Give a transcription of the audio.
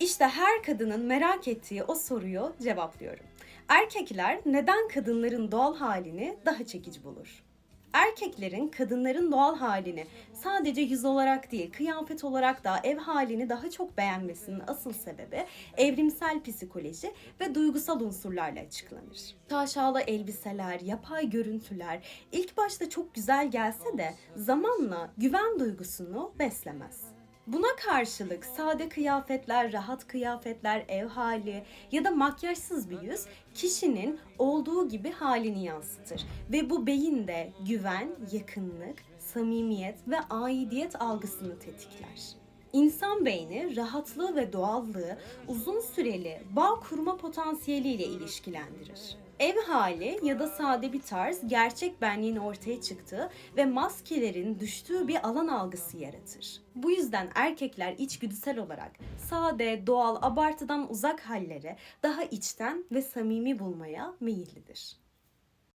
İşte her kadının merak ettiği o soruyu cevaplıyorum. Erkekler neden kadınların doğal halini daha çekici bulur? Erkeklerin kadınların doğal halini sadece yüz olarak değil, kıyafet olarak da ev halini daha çok beğenmesinin asıl sebebi evrimsel psikoloji ve duygusal unsurlarla açıklanır. Şaşalı elbiseler, yapay görüntüler ilk başta çok güzel gelse de zamanla güven duygusunu beslemez. Buna karşılık sade kıyafetler, rahat kıyafetler, ev hali ya da makyajsız bir yüz kişinin olduğu gibi halini yansıtır. Ve bu beyinde güven, yakınlık, samimiyet ve aidiyet algısını tetikler. İnsan beyni rahatlığı ve doğallığı uzun süreli bağ kurma potansiyeliyle ilişkilendirir. Ev hali ya da sade bir tarz gerçek benliğin ortaya çıktığı ve maskelerin düştüğü bir alan algısı yaratır. Bu yüzden erkekler içgüdüsel olarak sade, doğal, abartıdan uzak halleri daha içten ve samimi bulmaya meyillidir.